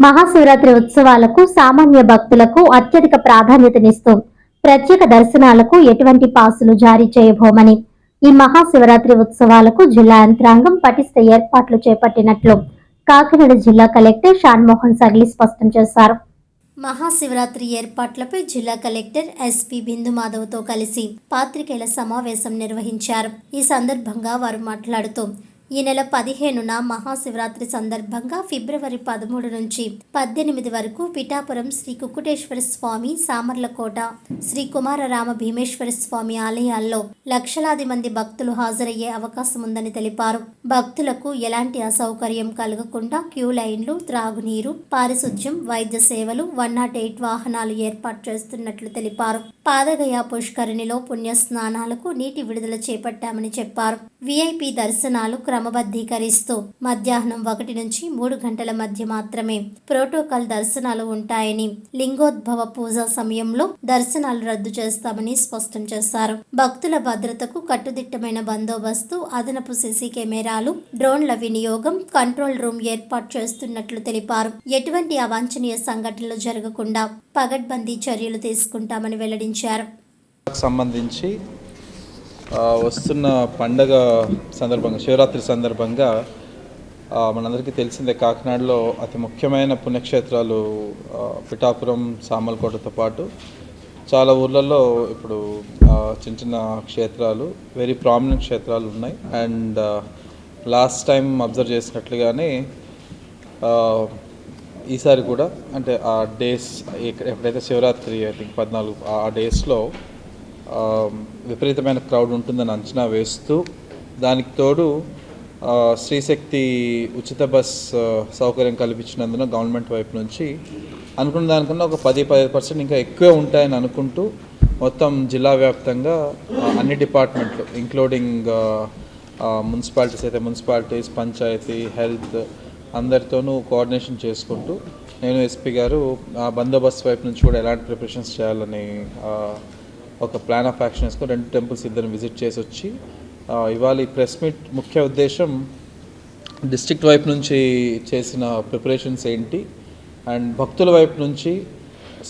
మహాశివరాత్రి ఉత్సవాలకు సామాన్య భక్తులకు అత్యధిక ప్రాధాన్యతనిస్తూ ప్రత్యేక దర్శనాలకు ఎటువంటి పాసులు జారీ చేయబోమని ఈ మహాశివరాత్రి ఉత్సవాలకు జిల్లా యంత్రాంగం పటిష్ట ఏర్పాట్లు చేపట్టినట్లు కాకినాడ జిల్లా కలెక్టర్ షాన్మోహన్ సగ్లి స్పష్టం చేశారు. మహాశివరాత్రి ఏర్పాట్లపై జిల్లా కలెక్టర్ ఎస్పీ బిందు మాధవ్తో కలిసి పాత్రికేయుల సమావేశం నిర్వహించారు. ఈ సందర్భంగా వారు మాట్లాడుతూ ఈ నెల పదిహేనున మహాశివరాత్రి సందర్భంగా ఫిబ్రవరి పదమూడు నుంచి పద్దెనిమిది వరకు పిఠాపురం శ్రీ కుక్కుటేశ్వర స్వామి సామర్లకోట శ్రీ కుమారరామ భీమేశ్వర స్వామి ఆలయాల్లో లక్షలాది మంది భక్తులు హాజరయ్యే అవకాశం ఉందని తెలిపారు. భక్తులకు ఎలాంటి అసౌకర్యం కలగకుండా క్యూ లైన్లు త్రాగునీరు పారిశుధ్యం వైద్య సేవలు వన్ నాట్ ఎయిట్ వాహనాలు ఏర్పాటు చేస్తున్నట్లు తెలిపారు. పాదగయ పుష్కరిణిలో పుణ్య స్నానాలకు నీటి విడుదల చేపట్టామని చెప్పారు. వీఐపీ దర్శనాలు క్రమబద్ధీకరిస్తూ మధ్యాహ్నం ఒకటి నుంచి మూడు గంటల మధ్య మాత్రమే ప్రోటోకాల్ దర్శనాలు ఉంటాయని లింగోద్భవ పూజ సమయంలో దర్శనాలు రద్దు చేస్తామని స్పష్టం చేశారు. భక్తుల భద్రతకు కట్టుదిట్టమైన బందోబస్తు అదనపు సీసీ కెమెరాలు డ్రోన్ల వినియోగం కంట్రోల్ రూమ్ ఏర్పాటు చేస్తున్నట్లు తెలిపారు. ఎటువంటి అవాంఛనీయ సంఘటనలు జరగకుండా పగడ్బందీ చర్యలు తీసుకుంటామని వెల్లడించారు. సంబంధించి వస్తున్న పండగ సందర్భంగా శివరాత్రి సందర్భంగా మనందరికీ తెలిసిందే కాకినాడలో అతి ముఖ్యమైన పుణ్యక్షేత్రాలు పిఠాపురం సామలకోటతో పాటు చాలా ఊర్లలో ఇప్పుడు చిన్న చిన్న క్షేత్రాలు వెరీ ప్రామినెంట్ క్షేత్రాలు ఉన్నాయి. అండ్ లాస్ట్ టైం అబ్జర్వ్ చేసినట్లుగానే ఈసారి కూడా అంటే ఆ డేస్ ఎప్పుడైతే శివరాత్రి ఐ థింక్ పద్నాలుగు ఆ డేస్లో విపరీతమైన క్రౌడ్ ఉంటుందని అంచనా వేస్తూ దానికి తోడు శ్రీశక్తి ఉచిత బస్ సౌకర్యం కల్పించినందున గవర్నమెంట్ వైపు నుంచి అనుకున్న దానికన్నా ఒక పది పదిహేను పర్సెంట్ ఇంకా ఎక్కువే ఉంటాయని అనుకుంటూ మొత్తం జిల్లా వ్యాప్తంగా అన్ని డిపార్ట్మెంట్లు ఇంక్లూడింగ్ మున్సిపాలిటీస్ అయితే మున్సిపాలిటీస్ పంచాయతీ హెల్త్ అందరితోనూ కోఆర్డినేషన్ చేసుకుంటూ నేను ఎస్పీ గారు ఆ బందోబస్తు వైపు నుంచి కూడా ఎలాంటి ప్రిపరేషన్స్ చేయాలని ఒక ప్లాన్ ఆఫ్ యాక్షన్ వేసుకొని రెండు టెంపుల్స్ ఇద్దరిని విజిట్ చేసి వచ్చి ఇవాళ ఈ ప్రెస్ మీట్ ముఖ్య ఉద్దేశం డిస్ట్రిక్ట్ వైపు నుంచి చేసిన ప్రిపరేషన్స్ ఏంటి? అండ్ భక్తుల వైపు నుంచి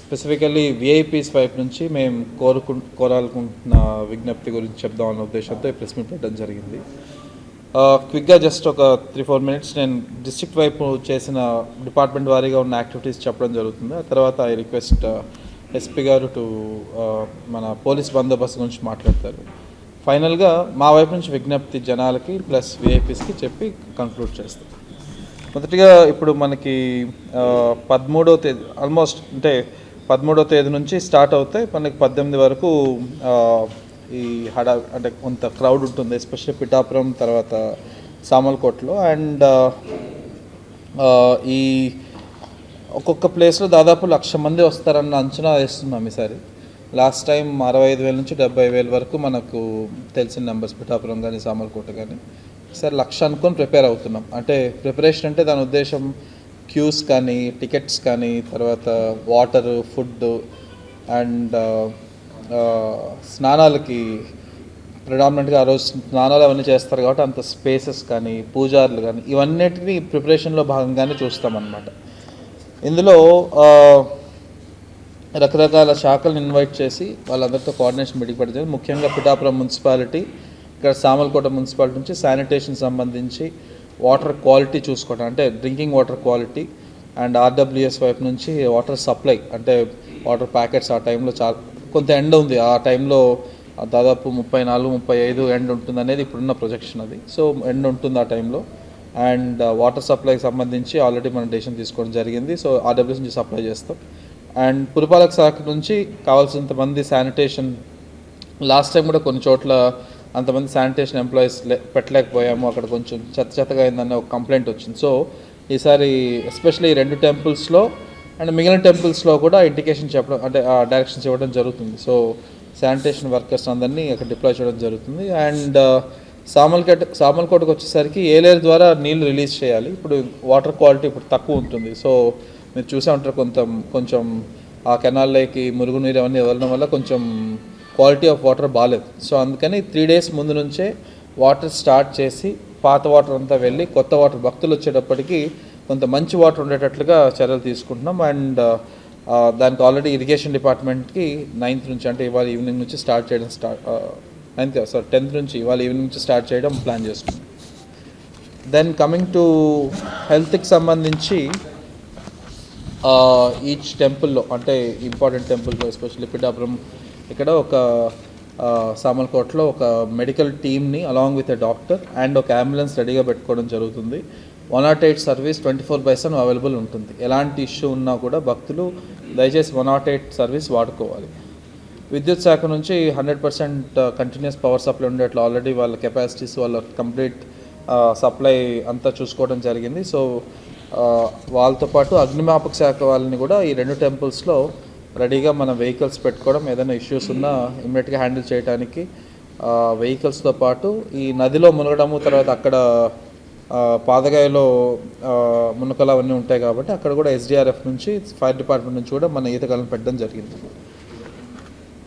స్పెసిఫికల్లీ విఐపీస్ వైపు నుంచి మేము కోరుకు కోరాలనుకుంటున్న విజ్ఞప్తి గురించి చెప్దామన్న ఉద్దేశంతో ఈ ప్రెస్ మీట్ పెట్టడం జరిగింది. క్విక్గా జస్ట్ ఒక త్రీ ఫోర్ మినిట్స్ నేను డిస్ట్రిక్ట్ వైపు చేసిన డిపార్ట్మెంట్ వారీగా ఉన్న యాక్టివిటీస్ చెప్పడం జరుగుతుంది. ఆ తర్వాత ఐ రిక్వెస్ట్ ఎస్పీ గారు టు మన పోలీస్ బందోబస్తు గురించి మాట్లాడతారు. ఫైనల్గా మా వైపు నుంచి విజ్ఞప్తి జనాలకి ప్లస్ విఐపీస్కి చెప్పి కంక్లూడ్ చేస్తాం. మొదటిగా ఇప్పుడు మనకి పదమూడవ తేదీ ఆల్మోస్ట్ అంటే పదమూడవ తేదీ నుంచి స్టార్ట్ అవుతాయి. మనకి పద్దెనిమిది వరకు ఈ హడా అంటే కొంత క్రౌడ్ ఉంటుంది. ఎస్పెషల్లీ పిఠాపురం తర్వాత సామల్కోట్లో. అండ్ ఈ ఒక్కొక్క ప్లేస్లో దాదాపు లక్ష మంది వస్తారన్న అంచనా వేస్తున్నాం ఈసారి. లాస్ట్ టైం అరవై ఐదు వేల నుంచి డెబ్బై వేల వరకు మనకు తెలిసిన నెంబర్స్ పిఠాపురం కానీ సామర్కోట కానీ ఈసారి లక్ష అనుకొని ప్రిపేర్ అవుతున్నాం. అంటే ప్రిపరేషన్ అంటే దాని ఉద్దేశం క్యూస్ కానీ టికెట్స్ కానీ తర్వాత వాటర్ ఫుడ్ అండ్ స్నానాలకి ప్రిడామినెంట్గా ఆ రోజు స్నానాలు అవన్నీ చేస్తారు కాబట్టి అంత స్పేసెస్ కానీ పూజారులు కానీ ఇవన్నిటిని ప్రిపరేషన్లో భాగంగానే చూస్తామన్నమాట. ఇందులో రకరకాల శాఖలను ఇన్వైట్ చేసి వాళ్ళందరితో కోఆర్డినేషన్ మీటింగ్ పెట్టడం ముఖ్యంగా పిఠాపురం మున్సిపాలిటీ ఇక్కడ సామల్కోట మున్సిపాలిటీ నుంచి శానిటేషన్ సంబంధించి వాటర్ క్వాలిటీ చూసుకోవడం అంటే drinking water quality and RWS వైపు నుంచి వాటర్ సప్లై అంటే వాటర్ ప్యాకెట్స్ ఆ టైంలో చాలా కొంత ఎండ ఉంది. ఆ టైంలో దాదాపు ముప్పై నాలుగు ముప్పై ఐదు ఎండ్ ఉంటుంది అనేది ఇప్పుడున్న ప్రొజెక్షన్ అది. సో ఎండ్ ఉంటుంది ఆ టైంలో. అండ్ వాటర్ సప్లైకి సంబంధించి ఆల్రెడీ మనం డెసిషన్ తీసుకోవడం జరిగింది. సో ఆర్డబ్ల్యూస్ నుంచి సప్లై చేస్తాం. అండ్ పురపాలక శాఖ నుంచి కావాల్సినంత మంది శానిటేషన్ లాస్ట్ టైం కూడా కొన్ని చోట్ల అంతమంది శానిటేషన్ ఎంప్లాయీస్ పెట్టలేకపోయాము. అక్కడ కొంచెం చెత్త చెత్తగా అయిందన్న ఒక కంప్లైంట్ వచ్చింది. సో ఈసారి ఎస్పెషల్లీ రెండు టెంపుల్స్లో అండ్ మిగిలిన టెంపుల్స్లో కూడా ఇండికేషన్ చెప్పడం అంటే డైరెక్షన్స్ ఇవ్వడం జరుగుతుంది. సో శానిటేషన్ వర్కర్స్ అందరినీ అక్కడ డిప్లాయ్ చేయడం జరుగుతుంది. అండ్ సామల్కోట సామల్కోటకు వచ్చేసరికి ఏలేరు ద్వారా నీళ్ళు రిలీజ్ చేయాలి. ఇప్పుడు వాటర్ క్వాలిటీ ఇప్పుడు తక్కువ ఉంటుంది. సో మీరు చూసే ఉంటారు కొంత కొంచెం ఆ కెనాల్లోకి మురుగునీరు అవన్నీ వదలడం వల్ల కొంచెం క్వాలిటీ ఆఫ్ వాటర్ బాగాలేదు సో అందుకని త్రీ డేస్ ముందు నుంచే వాటర్ స్టార్ట్ చేసి పాత వాటర్ అంతా వెళ్ళి కొత్త వాటర్ భక్తులు వచ్చేటప్పటికి కొంత మంచి వాటర్ ఉండేటట్లుగా చర్యలు తీసుకుంటున్నాం. అండ్ దానికి ఆల్రెడీ ఇరిగేషన్ డిపార్ట్మెంట్కి నైన్త్ నుంచి అంటే ఇవాళ ఈవినింగ్ నుంచి స్టార్ట్ చేయడం స్టార్ట్ అంతే సార్ టెన్త్ నుంచి ఇవాళ ఈవినింగ్ నుంచి స్టార్ట్ చేయడం ప్లాన్ చేస్తున్నాం. దెన్ కమింగ్ టు హెల్త్కి సంబంధించి ఈచ్ టెంపుల్లో అంటే ఇంపార్టెంట్ టెంపుల్లో ఎస్పెషల్లీ పిఠాపురం ఇక్కడ ఒక సామల్కోట్లో ఒక మెడికల్ టీమ్ని along with a doctor and ఒక అంబులెన్స్ రెడీగా పెట్టుకోవడం జరుగుతుంది. One naught eight service twenty four by seven available ఉంటుంది. ఎలాంటి ఇష్యూ ఉన్నా కూడా భక్తులు దయచేసి వన్ నాట్ ఎయిట్ సర్వీస్ వాడుకోవాలి. విద్యుత్ శాఖ నుంచి hundred percent continuous power supply ఉండేట్లు already వాళ్ళ కెపాసిటీస్ వాళ్ళ కంప్లీట్ సప్లై uh, అంతా చూసుకోవడం జరిగింది. సో uh, వాళ్ళతో పాటు అగ్నిమాపక శాఖ వాళ్ళని కూడా ఈ రెండు టెంపుల్స్లో రెడీగా మన వెహికల్స్ పెట్టుకోవడం ఏదైనా ఇష్యూస్ ఉన్నా ఇమ్మీడియట్గా హ్యాండిల్ చేయడానికి వెహికల్స్తో పాటు ఈ నదిలో మునగడము తర్వాత అక్కడ uh, పాదగాయలో మునకలు అవన్నీ ఉంటాయి కాబట్టి అక్కడ కూడా ఎస్డిఆర్ఎఫ్ నుంచి ఫైర్ డిపార్ట్మెంట్ నుంచి కూడా మన ఈతకాలను పెట్టడం జరిగింది.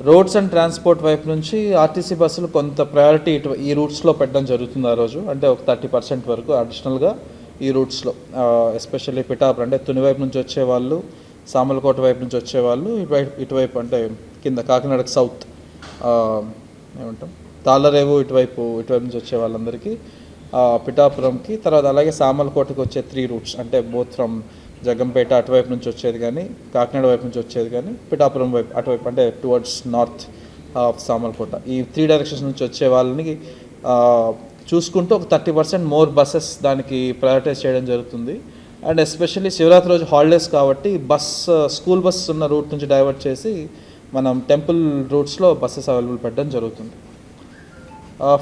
రోడ్స్ అండ్ ట్రాన్స్పోర్ట్ వైపు నుంచి ఆర్టీసీ బస్సులు కొంత ప్రయారిటీ ఇటు ఈ రూట్స్లో పెట్టడం జరుగుతుంది ఆ రోజు. అంటే ఒక థర్టీ పర్సెంట్ వరకు అడిషనల్గా ఈ రూట్స్లో. ఎస్పెషల్లీ పిఠాపురం. అంటే తుని వైపు నుంచి వచ్చేవాళ్ళు సామలకోట వైపు నుంచి వచ్చేవాళ్ళు ఇటువైపు ఇటువైపు అంటే కింద కాకినాడకి సౌత్ ఏమంటాం తాళ్ళరేవు ఇటువైపు ఇటువైపు నుంచి వచ్చే వాళ్ళందరికీ పిఠాపురంకి తర్వాత అలాగే సామలకోటకి వచ్చే త్రీ రూట్స్. అంటే బోత్ ఫ్రమ్ జగంపేట అటువైపు నుంచి వచ్చేది కానీ కాకినాడ వైపు నుంచి వచ్చేది కానీ పిఠాపురం వైపు అటువైపు అంటే టువర్డ్స్ నార్త్ ఆఫ్ సామర్కోట ఈ త్రీ డైరెక్షన్స్ నుంచి వచ్చే వాళ్ళని చూసుకుంటూ ఒక థర్టీ పర్సెంట్ మోర్ బస్సెస్ దానికి ప్రయారిటైజ్ చేయడం జరుగుతుంది. అండ్ ఎస్పెషల్లీ శివరాత్రి రోజు హాలిడేస్ కాబట్టి బస్ స్కూల్ బస్ ఉన్న రూట్ నుంచి డైవర్ట్ చేసి మనం టెంపుల్ రూట్స్లో బస్సెస్ అవైలబుల్ పెట్టడం జరుగుతుంది.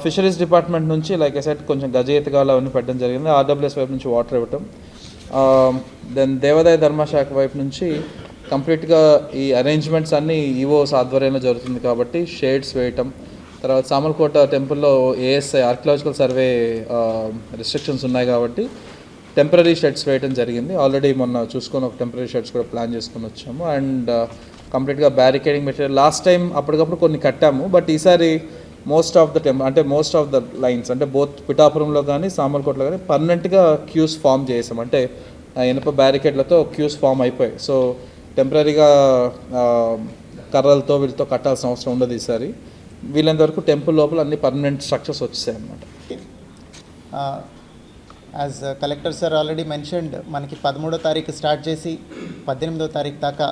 ఫిషరీస్ డిపార్ట్మెంట్ నుంచి లైక్ ఎసెట్ కొంచెం గజ అవన్నీ పెట్టడం జరిగింది. ఆర్డబ్ల్యూఎస్ వైపు నుంచి వాటర్ ఇవ్వటం. Um, దెన్ దేవాదాయ ధర్మశాఖ వైపు నుంచి కంప్లీట్గా ఈ అరేంజ్మెంట్స్ అన్నీ ఈవోస్ ఆధ్వర్యంలో జరుగుతుంది కాబట్టి షేడ్స్ వేయటం తర్వాత సామర్కోట టెంపుల్లో ఏఎస్ఐ ఆర్కియలాజికల్ సర్వే రిస్ట్రిక్షన్స్ ఉన్నాయి కాబట్టి టెంపరీ షెడ్స్ వేయడం జరిగింది. ఆల్రెడీ మొన్న చూసుకొని ఒక టెంపరీ షెడ్స్ కూడా ప్లాన్ చేసుకొని వచ్చాము. అండ్ కంప్లీట్గా బ్యారికేడింగ్ మెటీరియల్ లాస్ట్ టైం అప్పటికప్పుడు కొన్ని కట్టాము. బట్ ఈసారి మోస్ట్ ఆఫ్ ద టెంప్ అంటే మోస్ట్ ఆఫ్ ద లైన్స్ అంటే బోత్ పిఠాపురంలో కానీ సామర్లకోటలో కానీ పర్మనెంట్గా క్యూస్ ఫామ్ చేసాం అంటే ఆ ఇనుప బ్యారికేడ్లతో క్యూస్ ఫామ్ అయిపోయాయి. సో టెంపరీగా కర్రలతో వీటితో కట్టాల్సిన అవసరం ఉండదు ఈసారి. వీళ్ళంత వరకు టెంపుల్ లోపల అన్ని పర్మనెంట్ స్ట్రక్చర్స్ వచ్చేసాయి అన్నమాట. As collector sir already mentioned మనకి పదమూడో తారీఖు స్టార్ట్ చేసి పద్దెనిమిదో తారీఖు దాకా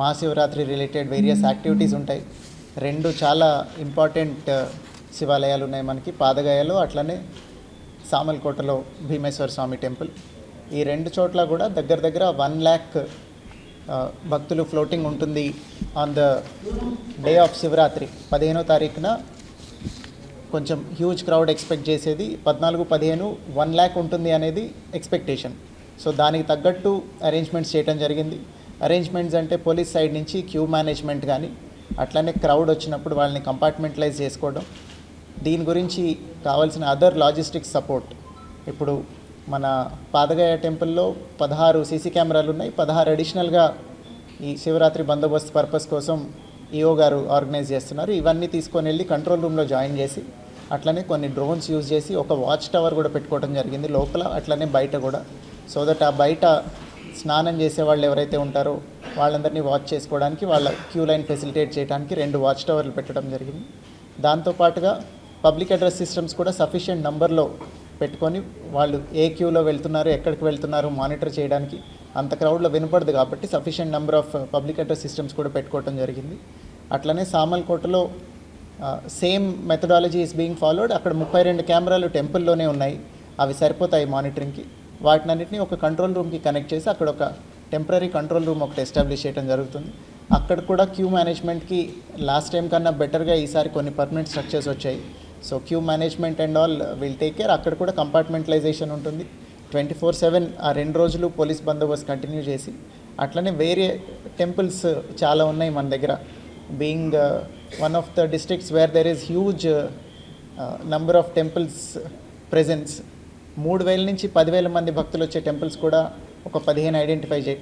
మహాశివరాత్రి రిలేటెడ్ వేరియస్ యాక్టివిటీస్ ఉంటాయి. రెండు చాలా ఇంపార్టెంట్ uh, శివాలయాలు ఉన్నాయి మనకి. పాదగాయలో అట్లనే సామల్కోటలో భీమేశ్వర స్వామి టెంపుల్. ఈ రెండు చోట్ల కూడా దగ్గర దగ్గర వన్ ల్యాక్ uh, భక్తులు ఫ్లోటింగ్ ఉంటుంది on the day of Shivaratri. పదిహేనో తారీఖున కొంచెం హ్యూజ్ క్రౌడ్ ఎక్స్పెక్ట్ చేసేది. పద్నాలుగు పదిహేను వన్ ల్యాక్ ఉంటుంది అనేది ఎక్స్పెక్టేషన్ సో దానికి తగ్గట్టు అరేంజ్మెంట్స్ చేయడం జరిగింది. అరేంజ్మెంట్స్ అంటే పోలీస్ సైడ్ నుంచి క్యూ మేనేజ్మెంట్ కానీ అట్లనే క్రౌడ్ వచ్చినప్పుడు వాళ్ళని కంపార్ట్మెంటలైజ్ చేసుకోవడం. దీని గురించి కావాల్సిన అదర్ లాజిస్టిక్స్ సపోర్ట్. ఇప్పుడు మన పాదగయ టెంపుల్లో పదహారు సీసీ కెమెరాలు ఉన్నాయి. పదహారు అడిషనల్గా ఈ శివరాత్రి బందోబస్తు పర్పస్ కోసం ఈఓ గారు ఆర్గనైజ్ చేస్తున్నారు. ఇవన్నీ తీసుకొని వెళ్ళి కంట్రోల్ రూమ్లో జాయిన్ చేసి అట్లనే కొన్ని డ్రోన్స్ యూజ్ చేసి ఒక వాచ్ టవర్ కూడా పెట్టుకోవడం జరిగింది. లోపల అట్లనే బయట కూడా. సో దట్ ఆ బయట స్నానం చేసే వాళ్ళు ఎవరైతే ఉంటారో వాళ్ళందరినీ వాచ్ చేసుకోవడానికి వాళ్ళ క్యూ లైన్ ఫెసిలిటేట్ చేయడానికి రెండు వాచ్ టవర్లు పెట్టడం జరిగింది. దాంతోపాటుగా పబ్లిక్ అడ్రస్ సిస్టమ్స్ కూడా సఫిషియెంట్ నంబర్లో పెట్టుకొని వాళ్ళు ఏ క్యూలో వెళ్తున్నారు ఎక్కడికి వెళ్తున్నారు మానిటర్ చేయడానికి అంత క్రౌడ్లో వినపడదు కాబట్టి sufficient number of public address systems కూడా పెట్టుకోవడం జరిగింది. అట్లనే సామల్కోటలో same methodology is being followed. అక్కడ ముప్పై రెండు కెమెరాలు టెంపుల్లోనే ఉన్నాయి. అవి సరిపోతాయి మానిటరింగ్కి. వాటినన్నింటినీ ఒక కంట్రోల్ రూమ్కి కనెక్ట్ చేసి అక్కడ ఒక టెంపరీ కంట్రోల్ రూమ్ ఒకటి ఎస్టాబ్లిష్ చేయడం జరుగుతుంది. అక్కడ కూడా క్యూ మేనేజ్మెంట్కి లాస్ట్ టైం కన్నా బెటర్గా ఈసారి కొన్ని పర్మనెంట్ స్ట్రక్చర్స్ వచ్చాయి. So queue management and all will take care. అక్కడ కూడా కంపార్ట్మెంటలైజేషన్ ఉంటుంది. ట్వంటీ ఫోర్ సెవెన్ ఆ రెండు రోజులు పోలీస్ బందోబస్తు కంటిన్యూ చేసి అట్లనే వేరే టెంపుల్స్ చాలా ఉన్నాయి మన దగ్గర. Being one of the districts where there is huge number of temples presence మూడు వేల నుంచి పదివేల మంది భక్తులు వచ్చే టెంపుల్స్ కూడా ఒక పదిహేను ఐడెంటిఫై చే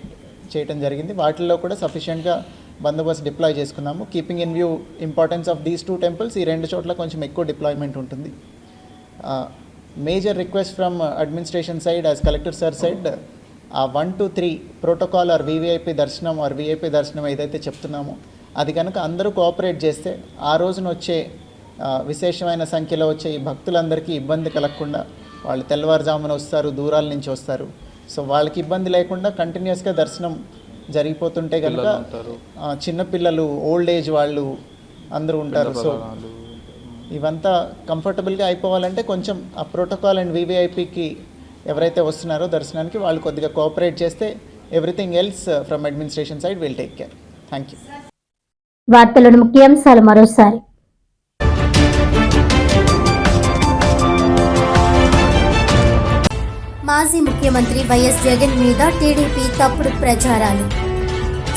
చేయటం జరిగింది. వాటిల్లో కూడా సఫిషియెంట్గా బందోబస్తు డిప్లాయ్ చేసుకున్నాము. Keeping in view importance of these two temples ఈ రెండు చోట్ల కొంచెం ఎక్కువ డిప్లాయ్మెంట్ ఉంటుంది. Major request from administration side as collector sir side ఆ one two three protocol or VVIP దర్శనం ఆర్ విఐపి దర్శనం ఏదైతే చెప్తున్నామో అది కనుక అందరూ కోఆపరేట్ చేస్తే ఆ రోజున వచ్చే విశేషమైన సంఖ్యలో వచ్చే ఈ భక్తులందరికీ ఇబ్బంది కలగకుండా వాళ్ళు తెల్లవారుజామున వస్తారు దూరాల నుంచి వస్తారు. సో వాళ్ళకి ఇబ్బంది లేకుండా కంటిన్యూస్గా దర్శనం జరిగిపోతుంటే కనుక చిన్నపిల్లలు ఓల్డ్ ఏజ్ వాళ్ళు అందరూ ఉంటారు. సో ఇవంతా కంఫర్టబుల్గా అయిపోవాలంటే కొంచెం ఆ ప్రోటోకాల్ అండ్ వివిఐపికి ఎవరైతే వస్తున్నారో దర్శనానికి వాళ్ళు కొద్దిగా కోఆపరేట్ చేస్తే everything else from administration side will take care thank you వార్తలను ముఖ్యాంశాలు మరోసారి. మాజీ ముఖ్యమంత్రి వైఎస్ జగన్ మీద టీడీపీ తప్పుడు ప్రచారాలు.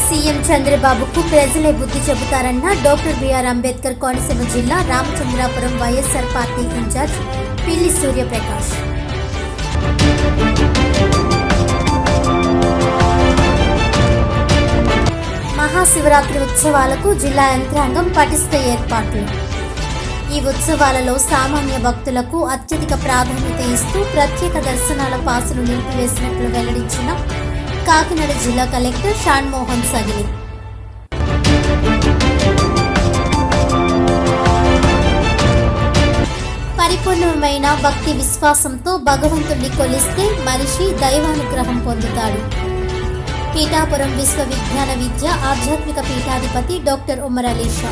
సీఎం చంద్రబాబుకు ప్రజలే బుద్ధి చెబుతారన్న డాక్టర్ బిఆర్ అంబేద్కర్ కోనసీమ జిల్లా రామచంద్రాపురం వైఎస్ఆర్ పార్టీ ఇన్ఛార్జ్ పిల్లి సూర్యప్రకాష్. మహాశివరాత్రి ఉత్సవాలకు జిల్లా యంత్రాంగం పటిష్ట ఏర్పాట్లు. ఈ ఉత్సవాలలో సామాన్య భక్తులకు అత్యధిక ప్రాధాన్యత ఇస్తూ ప్రత్యేక దర్శనాల పాసులు నిలిపివేసినట్లు వెల్లడించిన కాకినాడ జిల్లా కలెక్టర్ షాన్మోహన్ సగిలి. పరిపూర్ణమైన భక్తి విశ్వాసంతో భగవంతుడిని కొలిస్తే మనిషి దైవానుగ్రహం పొందుతాడు. పీఠాపురం విశ్వవిజ్ఞాన విద్య ఆధ్యాత్మిక పీఠాధిపతి డాక్టర్ ఉమర్ అలీషా